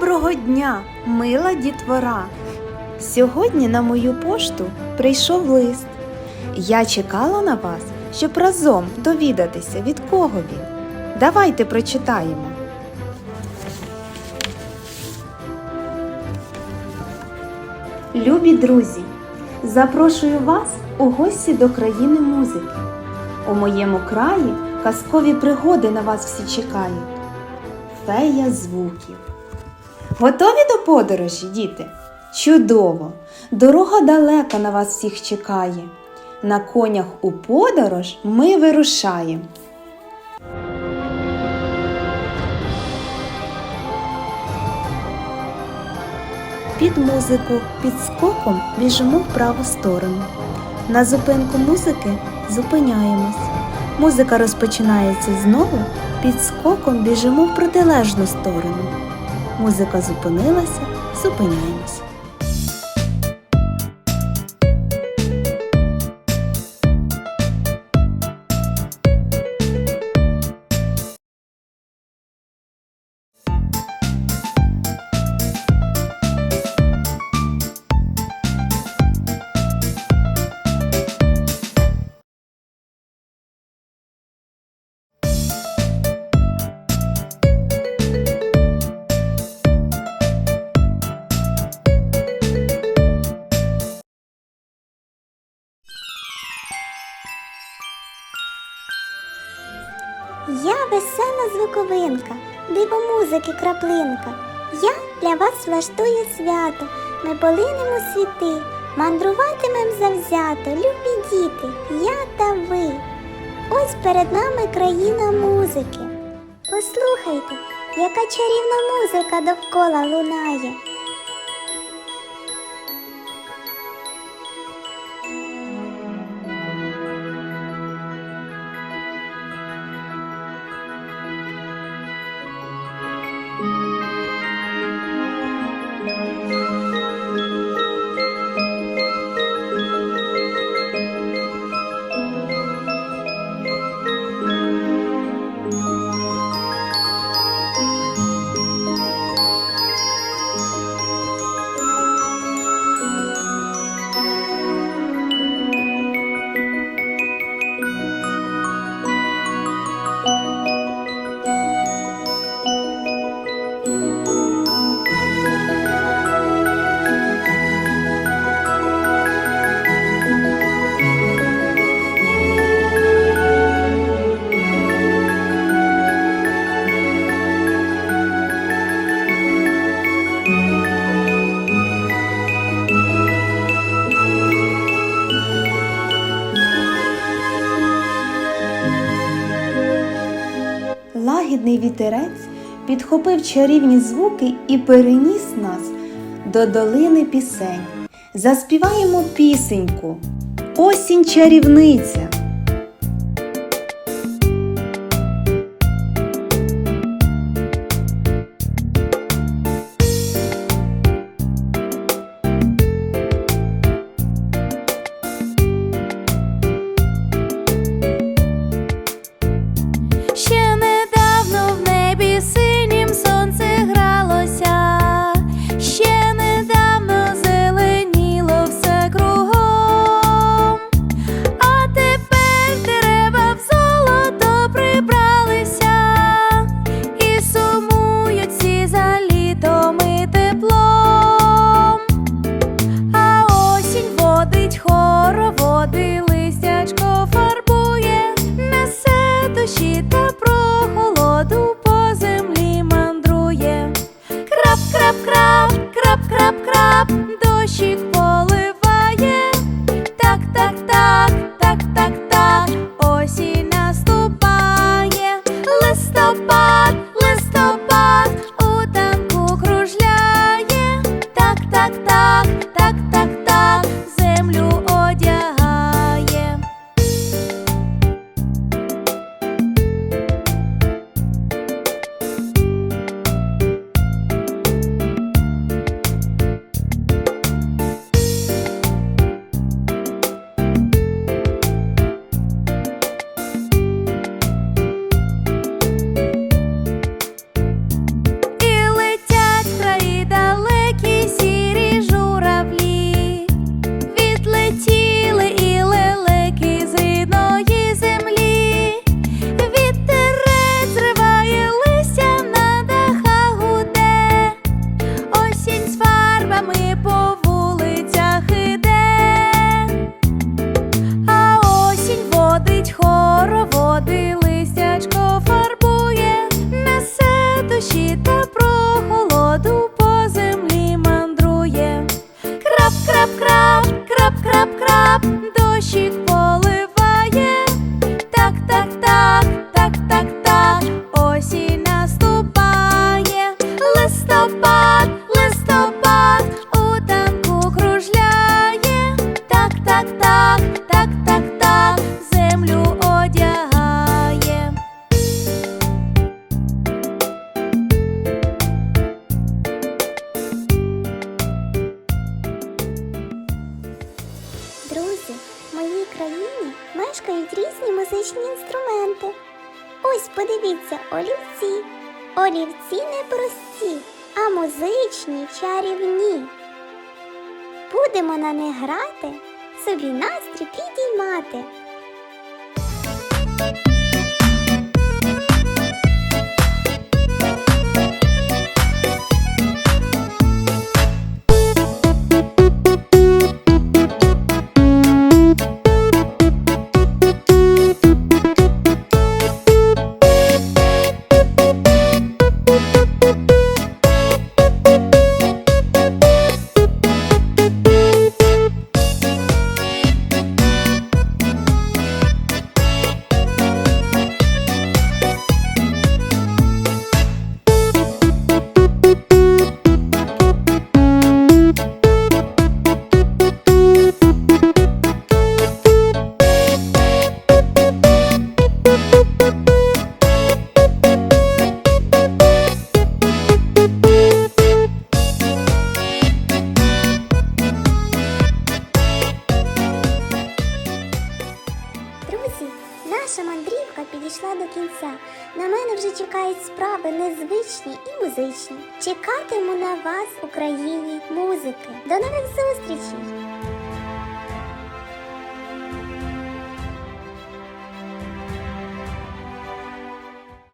Доброго дня, мила дітвора! Сьогодні на мою пошту прийшов лист. Я чекала на вас, щоб разом довідатися, від кого він. Давайте прочитаємо. Любі друзі, запрошую вас у гості до країни музики. У моєму краї казкові пригоди на вас всі чекають. Фея звуків. Готові до подорожі, діти? Чудово! Дорога далека на вас всіх чекає. На конях у подорож ми вирушаємо. Під музику під скоком біжимо в праву сторону. На зупинку музики зупиняємось. Музика розпочинається знову, під скоком біжимо в протилежну сторону. Музика зупинилася, зупиняємось. Музики краплинка. Я для вас влаштую свято. Ми полинемо світи, мандруватимем завзято, любі діти, я та ви. Ось перед нами країна музики. Послухайте, яка чарівна музика довкола лунає. Вітерець підхопив чарівні звуки і переніс нас до долини пісень. Заспіваємо пісеньку. Осінь чарівниця. agita Подивіться олівці. Олівці не прості, а музичні чарівні. Будемо на них грати, собі настрій підіймати. чекають справи незвичні і музичні. Чекатиму на вас, Україні, музики. До нових зустрічей!